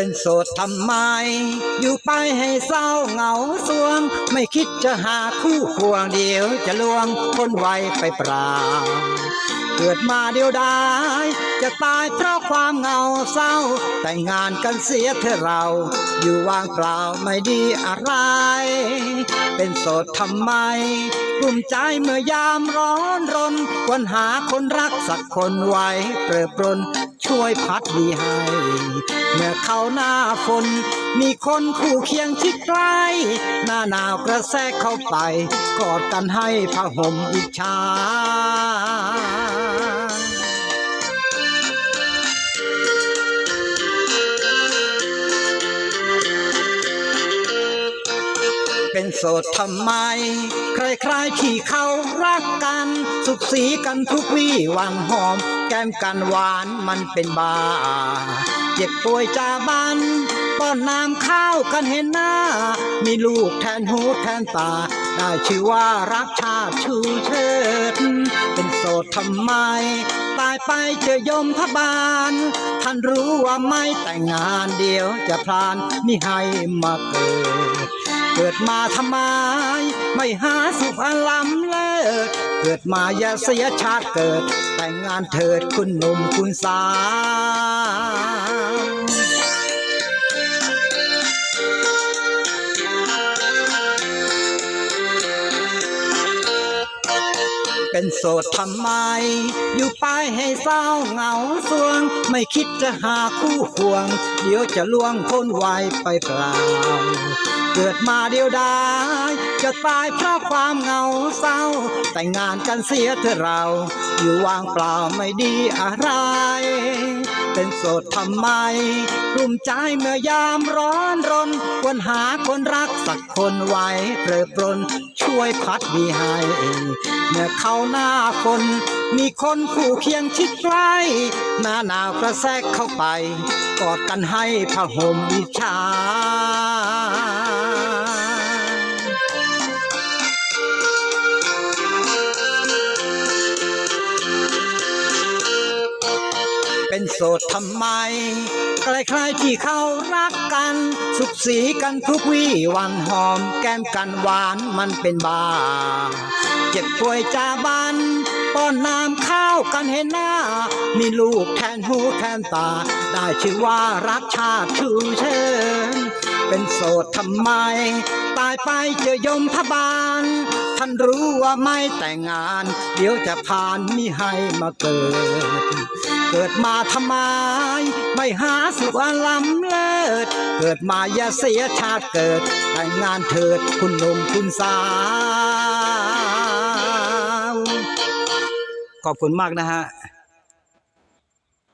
เป็นโสดทำไม อยู่ไปให้เศร้าเหงาสวง ไม่คิดจะหาคู่ควงเดียวจะลวงคนไวไปเปล่า เกิดมาเดียวดายจะตายเพราะความเหงาเศร้า แต่งงานกันเสียเถอะเรา อยู่ว่างเปล่าไม่ดีอะไร เป็นโสดทำไมกลุ่มใจเมื่อยามร้อนรนควรหาคนรักสักคนไว้เปรอปรน ช่วยพัดวีให้ เมื่อเข้าหน้าฝน มีคนคู่เคียงชิดใกล้หน้าหนาวกระแทกเข้าไป กอดกันให้ผ้าห่มอิจฉา เป็นโสดทำไม ใครๆที่เขารักกัน สุขสีกันทุกวี่วันหอม แก้มกันหวานมันเป็นบา เจ็บป่วยจาบันป้อนน้ำข้าวกันเห็นหน้า มีลูกแทนหูแทนตา ได้ชื่อว่ารักชาติชูเชิด เป็นโสดทำไม ตายไปเจอยมทบาล ท่านรู้ว่าไม่แต่งงานเดียวจะพลานมิให้มาเกิด เกิดมาทำไม ไม่หาสุขอล้ำเลิศเกิดมาอย่าเสียชาติเกิด แต่งงานเถิดคุณหนุ่มคุณสาว เป็นโสดทำไม อยู่ไปให้เศร้าเหงาสวง ไม่คิดจะหาคู่ควง เดี๋ยวจะล่วงพ้นวัยไปเปล่า เกิดมาเดียวดายจะตายเพราะความเหงาเศร้า แต่งงานกันเสียเถอะเรา อยู่ว่างเปล่าไม่ดีอะไร โสดทำไมกลุ่มใจเมื่อยามร้อนรนควรหาคนรักสักคนไว้เปรปรนช่วยพัดวีให้เมื่อเข้าหน้าคน มีคนคู่เคียงชิดใกล้หน้าหนาวกระแทกเข้าไป กอดกันให้ผ้าห่มชา โสดทำไม ใครๆที่เขารักกัน สุขสีกันทุกวี่วันหอมแก้มกันหวานมันเป็นบา เจ็บป่วยจาบันป้อนน้ำข้าวกันเห็นหน้า มีลูกแทนหูแทนตา ได้ชื่อว่ารักชาติชูเชิญ เป็นโสดทำไม ตายไปเจอยมทบาล ท่านรู้ว่าไม่แต่งงาน เดี๋ยวจะผ่านมิให้มาเกิด เกิดมาทำไม ไม่หาสุขอันล้ำเลิศ เกิดมาอย่าเสียชาติเกิด แต่งงานเถิดคุณหนุ่มคุณสาว ขอบคุณมากนะฮะ